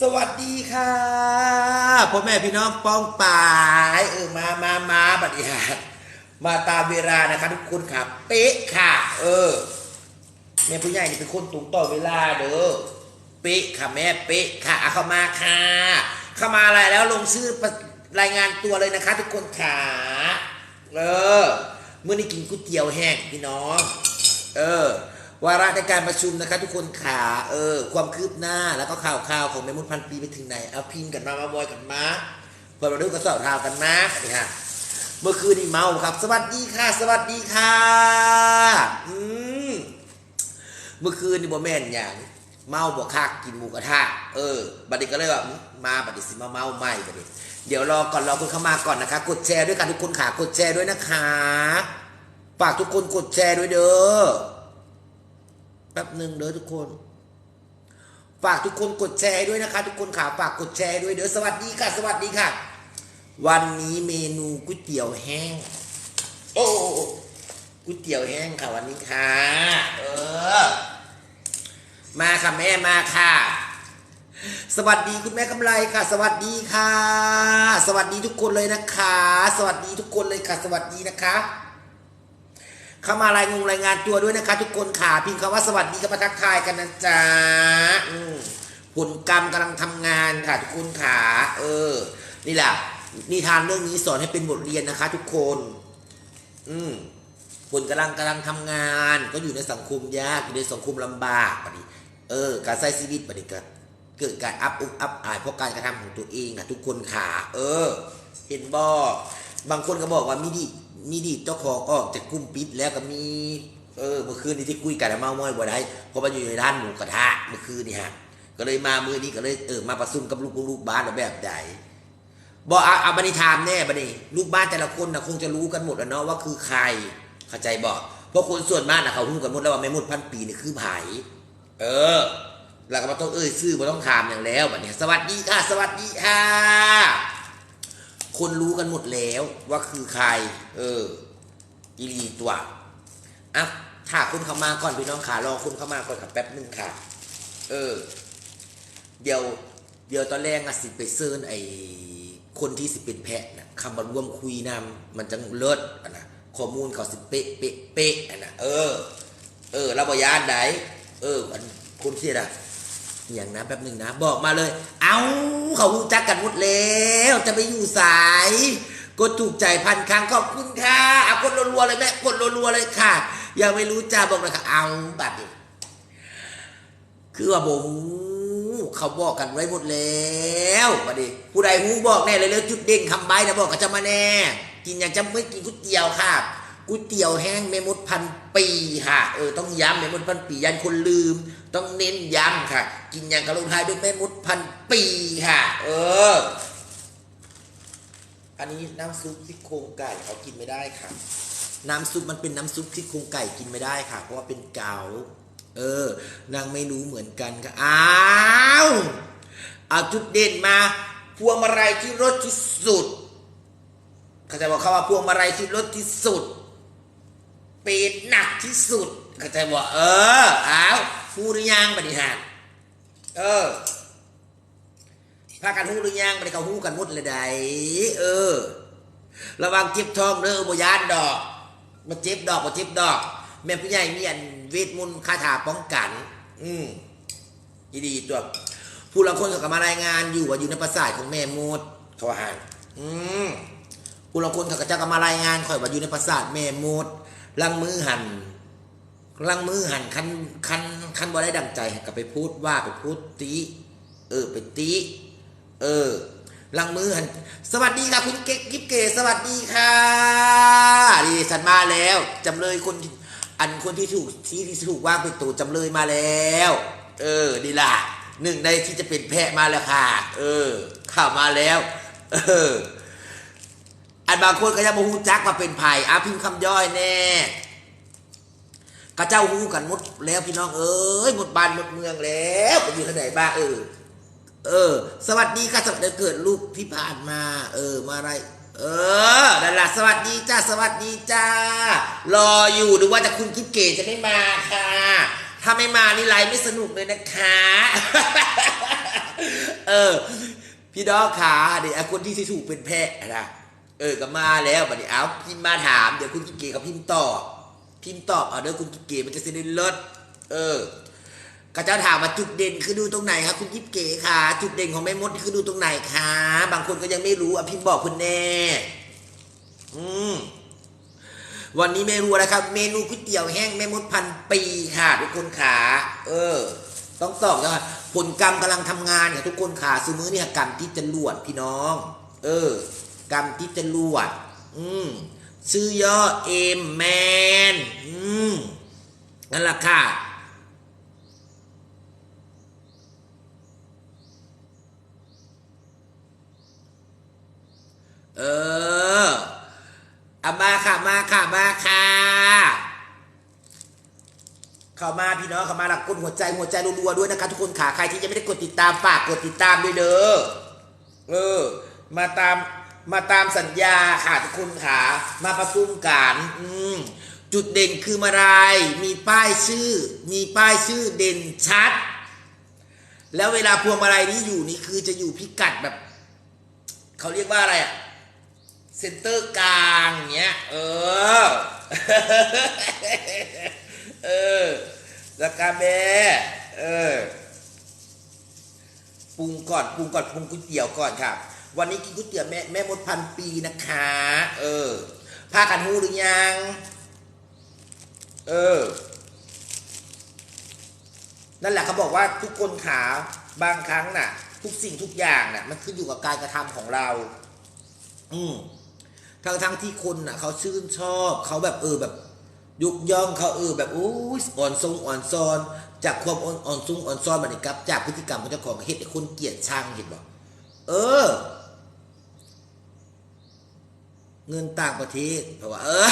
สวัสดีค่ะพ่อแม่พี่น้องป้องปายเออมามามาบัดนี้ฮะมาตามเวลานะคะทุกคนค่ะเป๊ะค่ะ เออแม่ผู้ใหญ่นี่เป็นคนตรงต่อเวลาเด้อเป๊ะค่ะแม่เป๊ะค่ะเอาเข้ามาค่ะ เข้ามาอะไรแล้วลงชื่อระรายงานตัวเลยนะคะ ทุกคนค่ะเออเมื่อนี้กินก๋วยเตี๋ยวแห้งพี่น้อง เออ วาระในการประชุมนะคะทุกคนขาเออ ความคืบหน้าแล้วก็ข่าวข่าวของแม่มดพันปีไปถึงไหนเอาพินกันมามาบอยกันมาเปิดมาดูกระสอบข่าวกันมานี่ฮะเมื่อคืนนี่เมาครับ สวัสดีค่ะ สวัสดีค่ะ อืมเมื่อคืนนี่บ่แม่นอย่างเมาบ่คักกินหมูกระทะเออบัดนี้ก็เลยว่ามาบัดนี้สิมาเมาใหม่บัดนี้เดี๋ยวรอก่อนรอคนเข้ามาก่อนนะคะ กดแชร์ด้วยกันทุกคนค่ะกดแชร์ด้วยนะคะฝากทุกคนกดแชร์ด้วยเด้อ ป๊บหนึ่งเด้อทุกคน ฝากทุกคนกดแชร์ด้วยนะคะ ทุกคนค่ะฝากกดแชร์ด้วยเด้อสวัสดีค่ะ สวัสดีค่ะ วันนี้เมนูก๋วยเตี๋ยวแห้ง โอ้ก๋วยเตี๋ยวแห้งค่ะวันนี้ค่ะ เออ มาค่ะแม่มาค่ะสวัสดีคุณแม่กำไรค่ะ สวัสดีค่ะ สวัสดีทุกคนเลยนะคะ สวัสดีทุกคนเลยค่ะ สวัสดีนะคะ เข้ามารายงงรายงานตัวด้วยนะคะ ทุกคนค่ะพิมพ์คำว่าสวัสดีกับมาทักทายกันนะจ๊ะอืมผลกรรมกำลังทำงานค่ะทุกคนค่ะเออ นี่แหละนิทานเรื่องนี้สอนให้เป็นบทเรียนนะคะ ทุกคน อืมผลกำลังกำลังทำงาน ก็อยู่ในสังคมยากอยู่ในสังคมลำบากปะดิเออ การใช้ชีวิตปะดิเกิดเกิดการอัพอุกอัพอายเพราะการกระทำของตัวเองนะทุกคนขาเออ เห็นบอบางคนก็บอกว่ามีดี มีดีเจ้าของออกจากกลุ่มปิดแล้วก็มี เออเมื่อคืนนี้ที่คุยกันเมาเมื่อยบ่ได้เพราะมันอยู่ในร้านหมูกระทะเมื่อคืนนี่ฮะก็เลยมามือนี้ก็เลยเออมาประชุมกับลูกลูกบ้านแบบใดบอกเอาเอาบันิธามแน่บันีลูกบ้านแต่ละคนนะคงจะรู้กันหมดแล้วเนาะว่าคือใครเข้าใจบอกเพราะคนส่วนมากนะเขารู้กันหมดแล้วว่าแม่มดพันปีนี่คือไผเออแล้วก็มาต้องเอ้ยซื่อมาต้องถามอย่างแล้วบัดนี้ สวัสดีค่ะ สวัสดีค่ะ คนรู้กันหมดแล้วว่าคือใคร เอออีลีตัวอะถ้าคุณเข้ามาก่อนพี่น้องขารอคุณเข้ามาก่อนค่ะแป๊บนึงค่ะ เออ เดี๋ยว เดี๋ยวตอนแรกอะสิไปเซิร์นไอคนที่สิเป็นแพะนะคำมาร่วมคุยนำมันจะเลิศอะนะข้อมูลเขาสิเป๊ะเป๊ะเป๊ะอะนะเออ เออเราบอยานไดเอออันคนที่นะ อย่างนะแป๊บหนึ่งนะ บอกมาเลย เอาเขารู้จักกันหมดแล้วจะไปอยู่สาย กดถูกใจพันครั้งขอบคุณค่ะเอากดรัวๆเลยแม่กดรัวๆเลยค่ะ ยังไม่รู้จ้าบอกเลยค่ะเอาบัตรดิคือว่าบงเขาบอกกันไว้หมดแล้วบัดีผู้ใดหูบอกแน่เลยแล้วจุดเด่นคำใบนะบอกกับจะมาแน่ กินอย่างจะไม่กินก๋วยเตี๋ยวค่ะก๋วยเตี๋ยวแห้งเมมดพันปีค่ะเออต้องย้ำเมมดพันปียันคนลืม ต้องเน้นย้ำค่ะ กินอย่างกระลงท้ายด้วยเมมดพันปีค่ะ เออ อันนี้น้ำซุปซี่โครงไก่เขากินไม่ได้ค่ะ น้ำซุปมันเป็นน้ำซุปซี่โครงไก่กินไม่ได้ค่ะ เพราะว่าเป็นเกาเออนางไม่รู้เหมือนกันค่ะอ้าวเอาจุดเด่นมา พวงมาลัยที่รสที่สุดเขาใจะบอกเขาว่าพวงมาลัยที่รสที่สุด เป็ดหนักที่สุดเขาใจะบอกเอออ้าว ฟูหรือยังบริหารเออพากันหูหรือยังบริเขาหูกันหมดเลยไดเออ ระวังเจ็บท้องเด้อบ่ยานดอกมาเจ็บดอกมาเจ็บดอก แม่ผู้ใหญ่มีอันเวทมนต์คาถาป้องกัน อืมดีตัวผู้ละคนเขาก็มารายงานอยู่ว่าอยู่ในประสาทของแม่มดเขาว่าให้อืมผู้ละคนเขาก็จะก็มารายงานคอยว่าอยู่ในประสาทแม่มดลังมือหัน ลังมือหันคันคันคันบ่ได้ดังใจก็ไปพูดว่าไปพูดตีเออไปตีเออลังมือหันสวัสดีค่ะคุณเก๊กกิ๊บเกสวัสดีค่ะดีฉันมาแล้วจำเลยคนอันคนที่ถูกที่ที่ถูกว่างเป็นตัวจำเลยมาแล้ว เออดีล่ะหนึ่งในที่จะเป็นแพะมาแล้วค่ะ เออเข้ามาแล้ว เออ อันบางคนก็ยังมาฮูจักว่าเป็นไผ่อาพิมพ์คำย่อยแน่ กระเจ้าฮู้กันหมดแล้วพี่น้องเอ้ยหมดบ้านหมดเมืองแล้วไปอยู่ที่ไหนบ้างเออ เออ สวัสดีค่ะสวัสดีเกิดลูกที่ผ่านมา เออมาอะไร เออนั่นแหละสวัสดีจ้าสวัสดีจ้ารออยู่ดูว่าจะคุณคิดเก๋จะไม่มาค่ะ ถ้าไม่มานี่ไลฟ์ไม่สนุกเลยนะคะ เออ พี่น้องขาเดี๋ยวคนที่ถูกเป็นแพะนะเออก็มาแล้วบัดนี้เอาพิมพ์มาถามเดี๋ยวคุณกิเกกับพิมพ์ตอบ พิมพ์ตอบเอาเด้อคุณกิ๊บเก๋มันจะเสด็จลดเออก็จะถามว่าจุดเด่นคือดูตรงไหนครับคุณยิบเก๋ค่ะจุดเด่นของแม่มดคือดูตรงไหนคะบางคนก็ยังไม่รู้อะพิมพ์บอกคุณแน่อืมวันนี้เมนูอะไรครับ เมนูก๋วยเตี๋ยวแห้งแม่มดพันปีค่ะทุกคนขาเออ ต้องตอบนะผลกรรมกำลังทำงานเนี่ยทุกคนขาซื้อมือเนี่ยกรรมที่จะลวดพี่น้อง เออ กรรมที่จะลวด อืม ซื้อย่อเอมแมนอืมนั่นแหละค่ะเออเอามาค่ะมาค่ะมาค่ะ เข้ามาพี่น้องเข้ามาหลักกดหัวใจหัวใจรัวๆด้วยนะคะทุกคนขาใครที่ยังไม่ได้กดติดตามฝากกดติดตามด้วยเด้อเออ มาตาม มาตามสัญญาค่ะทุกคนขามาประชุมกันอืมจุดเด่นคืออะไร มีป้ายชื่อ มีป้ายชื่อเด่นชัด แล้วเวลาพวงมาลัยนี้อยู่นี่คือจะอยู่พิกัดแบบ เขาเรียกว่าอะไรอะเซนเตอร์กลางเงี้ย เออ เออสกาแบเออ ปรุงก่อน ปรุงก่อน ปรุงก๋วยเตี๋ยวก่อนครับ วันนี้กินก๋วยเตี๋ยวแม่แม่มดพันปีนะคะ เออผ้ากันหูหรือยัง เออ นั่นแหละเขาบอกว่าทุกคนขาบางครั้งน่ะ ทุกสิ่งทุกอย่างน่ะ มันขึ้นอยู่กับการกระทำของเรา อืมทั้งทั้งที่คนน่ะ เขาชื่นชอบ เขาแบบเออแบบยุกย่องเขาเออแบบอู้อ่อนทรงอ่อนซอน จากความอ่อนอ่อนทรงอ่อนซอนมันนี่ครับจากพฤติกรรมของเจ้าของเฮ็ดให้คนเกลียดชังเห็นบอกเออ เงินต่างประเทศเพราะว่า เออ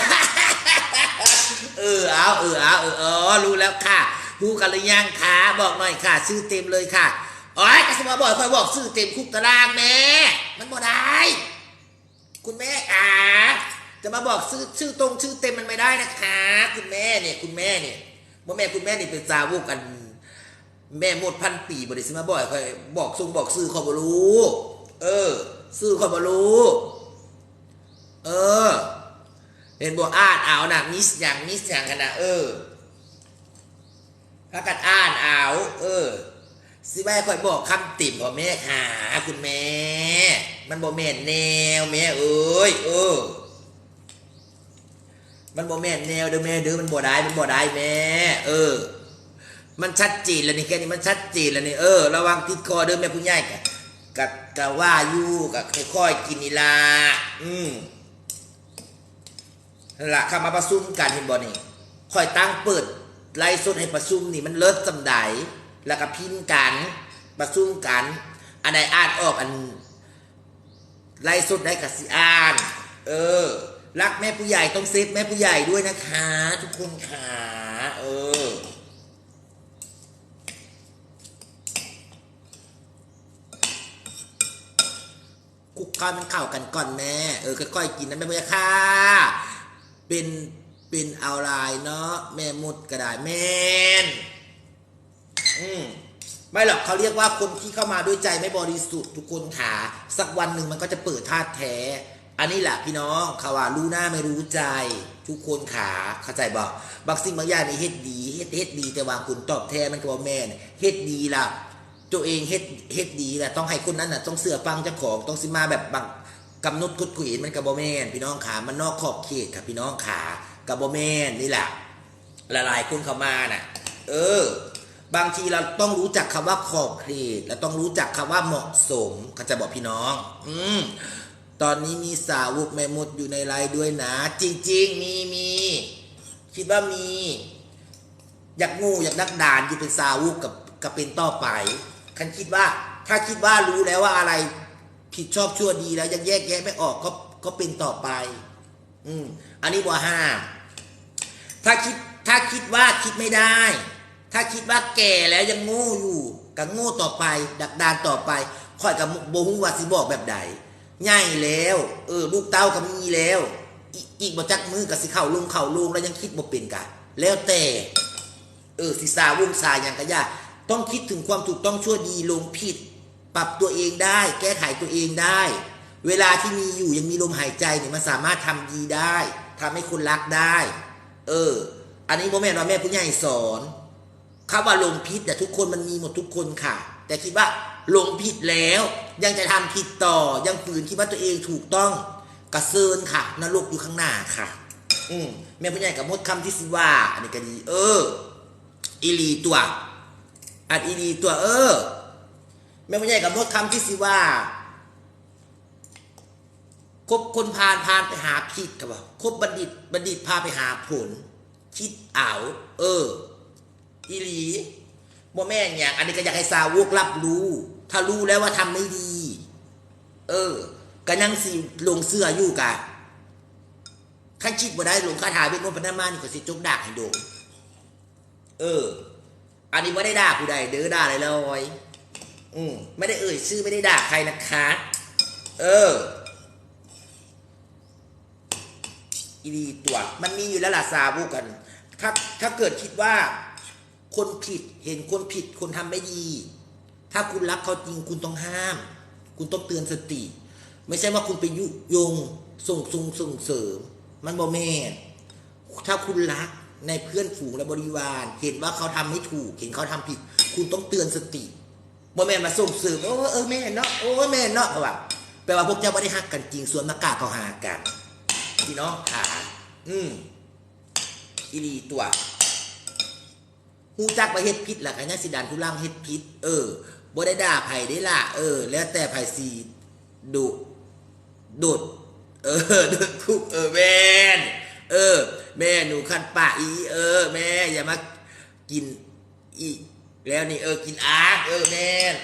เออเอาเออเอาเอออ๋อรู้แล้วค่ะรู้กันหรือยังคะบอกหน่อยค่ะชื่อเต็มเลยค่ะอ๋อยกสมาบอกคอยบอกชื่อเต็มคุกตารางแม่มันบ่ได้ คุณแม่อ่าจะมาบอกชื่อชื่อตรงชื่อเต็มมันไม่ได้นะคะ คุณแม่เนี่ยคุณแม่เนี่ยว่าแม่คุณแม่นี่เป็นสาวกกันแม่หมดพันปีบริสิมาบอกคอยบอกทรงบอกซื้อเขาบรู้ เออ ซื้อเขาบรู้ เออ เห็นบอกอ่านเอานะมิสอย่างมิสอย่างกันนะเออถ้ากันอ่านเอาเออสิแม่คอยบอกคำติ่มพ่อแม่ค่ะคุณแม่ มันบ่แม่แนวแม่เอ้ยเออ มันบ่แม่แนวเด้อแม่เด้อมันบ่ได้มันบ่ได้แม่ เออ มันชัดเจนแล้วนี่แค่นี้มันชัดเจนแล้วนี่เออระวังติดคอเด้อแม่ผู้ใหญ่กะกะกะว่าอยู่กะค่อยๆกินนี่ล่ะอืม นั่นละเข้ามาประชุมกันเห็นบ่นี่คอยตั้งเปิดไลฟ์สดให้ประชุมนี่มันเลิศสำใดแล้วก็พิมพ์กันประชุมกัน อันใดอ่านออกอันไล่สดได้กับสิอ่าน เออ รักแม่ผู้ใหญ่ต้องเซฟแม่ผู้ใหญ่ด้วยนะคะ ทุกคนขาเออคุกข้าวมันเข้ากันก่อนแม่ เออค่อยๆกินนะแม่ผู้ใหญ่ค่ะ เป็นเป็นเอาลายเนาะแม่มุดกระดาษแมนอืมไม่หรอกเขาเรียกว่าคนที่เข้ามาด้วยใจไม่บริสุทธิ์ทุกคนขาสักวันหนึ่งมันก็จะเปิดธาตุแท้ อันนี้แหละพี่น้องเขาว่ารู้หน้าไม่รู้ใจ ทุกคนขาเข้าใจบอกบางสิ่งบางอย่างนี่เฮ็ดดีเฮ็ดเฮ็ดดีแต่ว่าคุณตอบแทนมันก็บอกแม่นเฮ็ดดีล่ะตัวเองเฮ็ดเฮ็ดดีแหละต้องให้คนนั้นน่ะต้องเสือฟังเจ้าของต้องสิมาแบบบาง กำหนดกฎเกณฑ์มันกับบอแมนพี่น้องขามันนอกขอบเขตครับพี่น้องขากับบอแมนนี่แหละละลายคนเข้ามาน่ะ เออ บางทีเราต้องรู้จักคำว่าขอบเขตและต้องรู้จักคำว่าเหมาะสมเขาจะบอกพี่น้อง อืมตอนนี้มีสาวกแม่มดอยู่ในไลน์ด้วยนะ จริง ๆ มีมีคิดว่ามี อยากงูอยากนักดานอยู่เป็นสาวกกับกับเป็นต่อไปคันคิดว่า ถ้าคิดว่ารู้แล้วว่าอะไร ผิดชอบชั่วดีแล้วยังแยกแยะไม่ออกก็ก็เป็นต่อไป อืมอันนี้ว่าห้ามถ้าคิดถ้าคิดว่าคิดไม่ได้ ถ้าคิดว่าแก่แล้วยังโง่อยู่ก็โง่ต่อไป ดักดานต่อไปค่อยกับโบฮุวาสิบอกแบบใดใหญ่แล้ว เออ ลูกเต้าก็มีแล้ว อีกบ่จักมือกับสิเข่าลงเข่าลงแล้วยังคิดบ่เป็นกะแล้วแต่ เออสิสาวงสายอย่างกะยาต้องคิดถึงความถูกต้องชั่วดีลงผิด ปรับตัวเองได้ แก้ไขตัวเองได้ เวลาที่มีอยู่ยังมีลมหายใจเนี่ยมันสามารถทำดีได้ทำให้คนรักได้ เออ อันนี้พ่อแม่ว่าแม่ผู้ใหญ่สอนคำว่าลงพิษแต่ทุกคนมันมีหมดทุกคนค่ะ แต่คิดว่าลงผิดแล้ว ยังจะทำผิดต่อยังฝืนคิดว่าตัวเองถูกต้องกระเซินค่ะนรกอยู่ข้างหน้าค่ะ อืมแม่ผู้ใหญ่กับมดคำที่สิว่าอันนี้ก็ดี เอออีลีตัวอันอีลีตัวเออ แม่ผู้ใหญ่กับมดคำที่สิว่าคบคนพาลพาลไปหาผิดครับว่าคบบัณฑิตบัณฑิตพาไปหาผล คิดเอาเอออีหลีบ่แม่นอย่างอันนี้ก็อยากให้สาวกรับรู้ ถ้ารู้แล้วว่าทำไม่ดี เออก็ยังสิลงเสื้ออยู่กะขั้นคิดบ่ได้ลงคาถาเวทมนต์พนันมานี่ก็สิจกดากให้โดนเออ อันนี้ไม่ได้ด่าผู้ใดเด้อด่าเลยลอย อืมไม่ได้เอ่ยชื่อไม่ได้ด่าใครนะคะ เอออีดีตัวมันมีอยู่แล้วล่ะสาวกกัน ถ้าถ้าเกิดคิดว่า คนผิดเห็นคนผิดคนทำไม่ดี ถ้าคุณรักเขาจริงคุณต้องห้าม คุณต้องเตือนสติ ไม่ใช่ว่าคุณไปยุยงส่งส่งส่งเสริม มันบ่แม่นถ้าคุณรักในเพื่อนฝูงและบริวาร เห็นว่าเขาทำไม่ถูก เห็นเขาทำผิด คุณต้องเตือนสติ บ่แม่นมาส่งเสริมโอ้เออแม่นเนาะโอ้แม่นเนาะว่าแปลว่าพวกเจ้าไม่ได้ฮักกันจริงส่วนมากาเขาหากันพี่น้องขาอืมอีดีตัวฮู้จักว่าเฮ็ดผิดล่ะกันยังสิดันทุลังเฮ็ดผิดเออบ่ได้ด่าไผได้ล่ะเออ แล้วแต่ไผสิดุโดดเออโดดทุกเออแม่นเออ แม่หนูคันปาอี เออ แม่อย่ามากินอี แล้วนี่เออกินอาร์เออแมน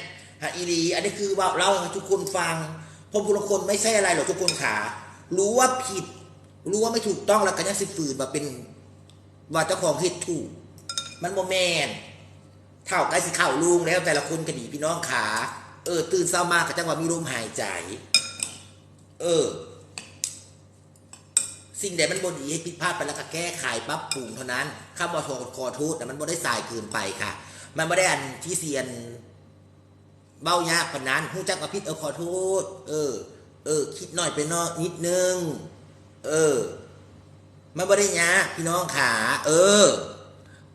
ฮะอีหลีอันนี้คือว่าเราทุกคนฟังพราะบุคคลไม่ใช่อะไรหรอกทุกคนขา รู้ว่าผิด รู้ว่าไม่ถูกต้องแล้วก็ยังสิฝืนมาเป็นว่าเจ้าของเฮ็ดถูก มันโมแมนเท่าใกล้สิเข้าลุงแล้วแต่ละคนก็ดีพี่น้องขาเออ ตื่นเช้ามากก็จังว่ามีลมหายใจ เออ สิ่งใดมันบดีให้ผิดพลาดไปแล้วก็แก้ไขปรับปรุงเท่านั้นคำว่าขอขอโทษแต่มันบ่ได้สายเกินไปค่ะ มันไม่ได้อันที่เซียนเบ้ายากปานนั้นหูจักว่าผิดเออขอโทษเออ เออ คิดหน่อยไปนอยนิดนึง เออ มันบ่ได้ยากพี่น้องขา เออ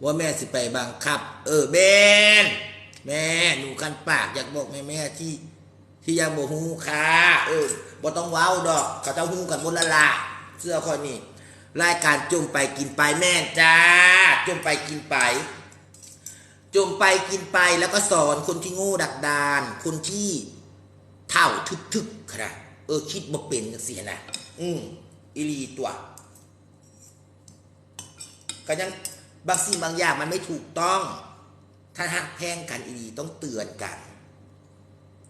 ว่าแม่สิไปบังคับ เออแม่นแม่หนูกันปากอยากบอกแม่แม่ที่ ที่ยังบ่ฮู้ค่ะ เออบ่ต้องว้าวดอกเขาเจ้าฮู้กันหมดและละเสื้อคอยนี่รายการจุ่มไปกินไปแม่จ้าจุ่มไปกินไป จมไปกินไปแล้วก็สอนคนที่โง่ดักดาน คนที่เท่าทึกๆครับเออคิดบ่เป็นจังซี่นะอืมอีลีตัวก็ยังบางสิ่งบางอย่างมันไม่ถูกต้อง ถ้าหักแพงกันอีดีต้องเตือนกัน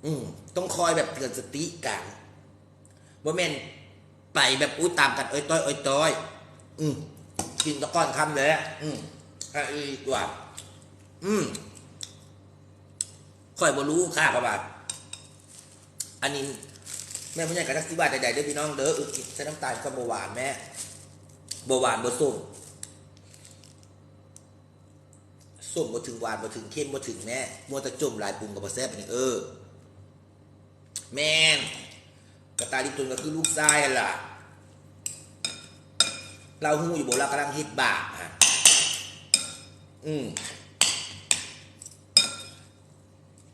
อืมต้องคอยแบบเตือนสติกันว่แม่นไปแบบอุ้ยตามกันเอ้ยต้อยเอ้ยต้อย อืมกินตะก้อนคำเลยอะอืมอะอีตัว อืมค่อยบ่รู้ค่ะประบาทอันนี้แม่ผู้ใหญ่กับนักสิบาทใดๆเด้อพี่น้องเด้อออกินใช้น้ำตาลกับเบาหวานแม่เบาหวานบ่ส้มส้มบ่ถึงหวานบ่ถึงเค็มบ่ถึงแม่มัวแต่จมหลายปรุงกับบ่แซ่บอันนี้เออ แม่นกระตายลิปตุนก็คือลูกชายล่ะ เราหูอยู่บ่เรากำลังฮ็ดบาปฮะอืม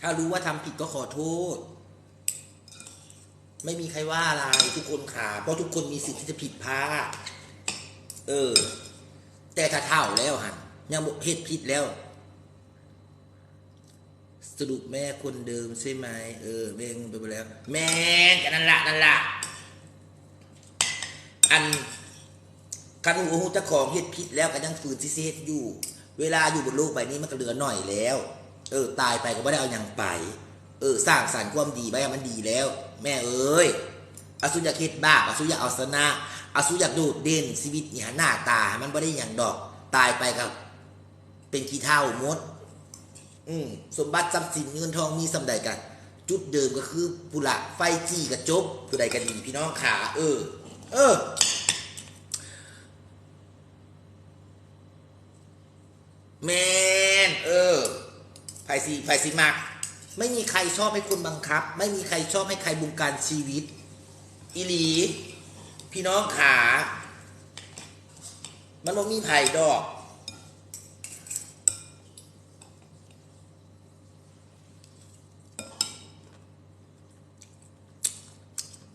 ถ้ารู้ว่าทำผิดก็ขอโทษ ไม่มีใครว่าอะไรทุกคนขาเพราะทุกคนมีสิทธิ์ที่จะผิดพลาดเออ แต่ถ้าเท่าแล้วฮะยังบ่เฮ็ดผิดแล้ว สรุปแม่คนเดิมใช่ไหมเออแม่งไปแล้ว แม่งกันนั่นละนั่นละอันคันหูเจ้าของเฮ็ดผิดแล้วก็ยังฝืนที่สิเฮ็ดอยู่ เวลาอยู่บนโลกใบนี้มันก็เหลือหน่อยแล้ว เออ ตายไปก็ไม่ได้เอาอย่างไป เออ สร้างสรรค์ความดีไว้ให้มันดีแล้ว แม่เอ้ยอาสุอยากเฮ็ดบ้าอาสุอยากเอาชนะอาสุอยากโดดเด่นชีวิตเนี่ยหน้าตา มันไม่ได้อย่างดอก ตายไปกับ เป็นขี้เท่ามด อืมสมบัติทรัพย์สินเงินทองมีสำใดกัน จุดเดิมก็คือปุระไฟจี้กับจบผู้ใดกันดีพี่น้องขา เออ เออแมนเออไผสีไผสีมักไม่มีใครชอบให้คุณบังคับ ไม่มีใครชอบให้ใครบงการชีวิต อีหลี พี่น้องขา มันบ่มีไผ่ดอก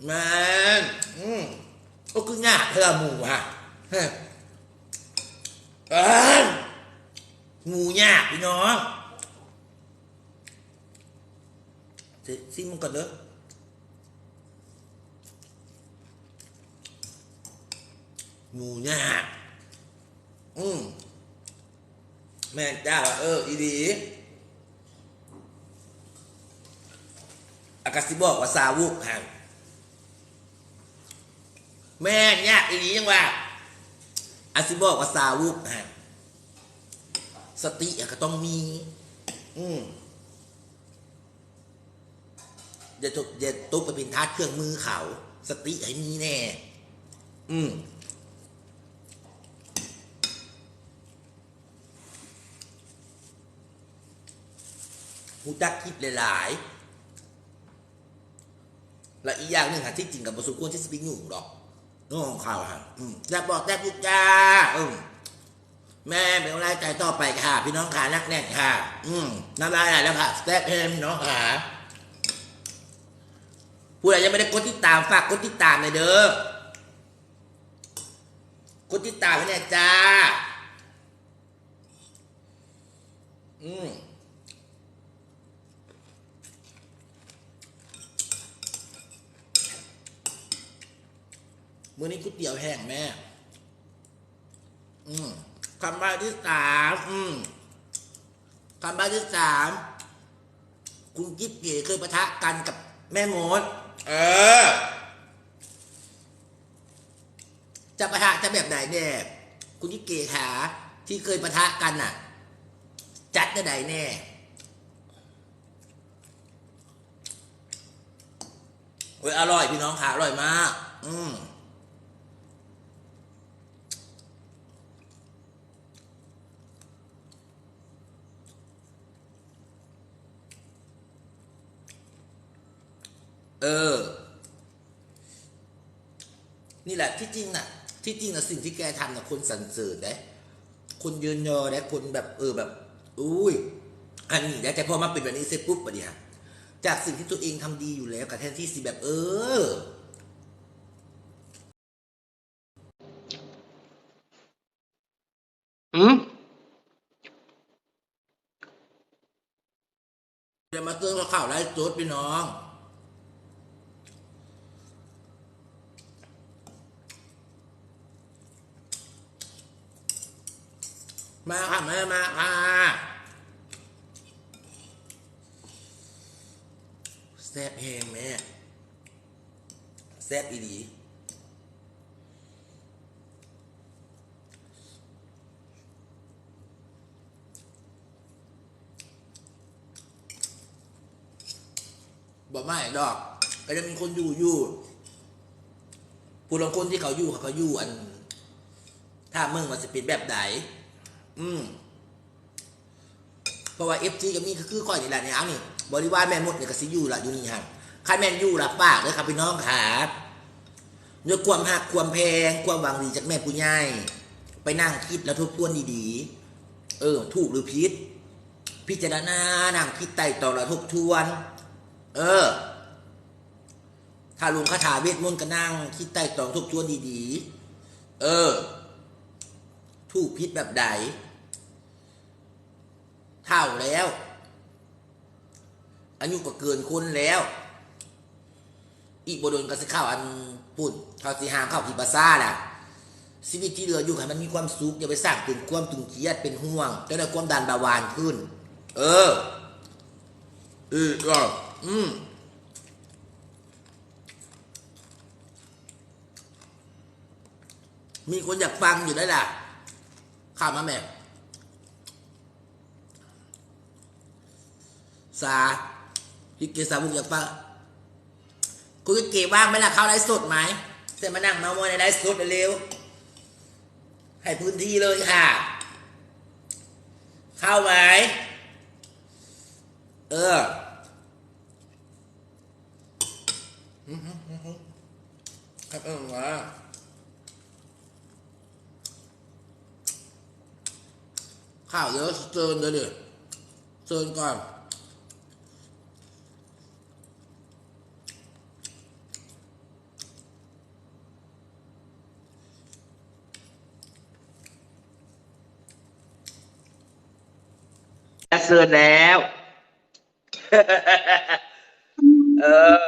มันอืมโอ้คืองาเธอหมูฮะเฮ้ยเอ้ยหมูยากพี่น้อง ซิซิมันก่อนเด้อหมูยากอืมแม่นจ้าเอออีดีอากาศิบอกว่าซาวุกห่างแม่นยากอีนี้ยังว่าอาซิบอกว่าซาวุกฮะสติอะก็ต้องมี อืม อย่าตกอย่าตกไปเป็นทาสเครื่องมือเขา สติให้มีแน่ อืมหูจักคิดหลายๆและอีกอย่างหนึ่งค่ะที่จริงกับบสุควรที่สปริงอยู่หรอกน้องของเขาฮะอืมอยากบอกแทบยุจ้าอืมแม่เป็นกำลังใจต่อไปค่ะ พี่น้องขานักแน่นค่ะ อืมน้ำลายไหลแล้วค่ะสเต็ปเฮมพี่น้องขา ผู้ใดยังไม่ได้กดติดตามฝากกดติดตามหน่อยเด้อกดติดตามไว้เนี่ยจ้า อืมมื้อนี้ก๋วยเตี๋ยวแห้งแม่ อืมคำใบ้ที่สามอืมคำใบ้ที่สาม คุณกิ๊บเก๋เคยปะทะกันกับแม่มด เออ จะประทะจะแบบไหนเนี่ยคุณยิ่เก๋ขาที่เคยประทะกันน่ะ จัดจะไหนแน่เฮ้ยอร่อยพี่น้องค่ะอร่อยมาก อืม ออนี่แหละที่จริงน่ะ ที่จริงน่ะสิ่งที่แกทำน่ะคนสรรเสริญได้คนยืนยอได้คนแบบ เออแบบ อุ้ย อันนี้ได้แต่พอมาเป็นแบบนี้เสร็จปุ๊บปะเนี่ยจากสิ่งที่ตัวเองทำดีอยู่แล้วกับแทนที่สิแบบเออ อืมเดี๋ยวมาเตือนกับข่าวไล่จุดพี่น้อง มาค่ะแม่มาค่ะแซ่บแหงแม่แซ่บอีดีบอกไม่ดอกก็จะมีคนอยู่อยู่ผู้ลงคนที่เขาอยู่เขาก็อยู่อัน ถ้าเมืองมันจะเป็นแบบไหน อืมเพราะว่าเอฟซีกับนี่คือคือก้อยนี่แหละเนี่ยเอานี่บริวารแม่มดเนี่ยก็สิอยู่ละอยู่นี่ฮะใครแม่นอยู่ละปากเลยครับพี่น้องครับด้วยความหักความแพง ความหวังดีจากแม่ผู้ใหญ่ไปนั่งคิดแล้วทบทวนดีๆ เออ ถูกหรือผิด พิจารณานั่งคิดไต่ตองแล้วทบทวน เออ ถ้าลุงคาถาเวทมนต์ก็นั่ง คิดไต่ตองทบทวนดีๆ เออ ถูกพิษแบบใด เท่าแล้ว อายุก็เกินคนแล้ว อีกบดนก็จะเข้าอันปุ่นเข้าสีหางเข้าที่ภาษาแหละชีวิตที่เหลืออยู่ให้มันมีความสุขอย่าไปสร้างเป็นความตึงเครียดเป็นห่วงจะได้ความดันบาวานขึ้น เออเออก็อืมมีคนอยากฟังอยู่ได้ล่ะข้ามมาแม่ สาพี่เกสาบุกอยากฟังคุณเกว่างไหมล่ะเข้าไลฟ์สดไหมจะมานั่งมาโมยในไลฟ์สดเร็วให้พื้นที่เลยค่ะ เข้าไหมเออครับเออว่าข้าวเยอะเซิร์นเลยดิเซิร์นก่อน เซิร์แล้ว เออ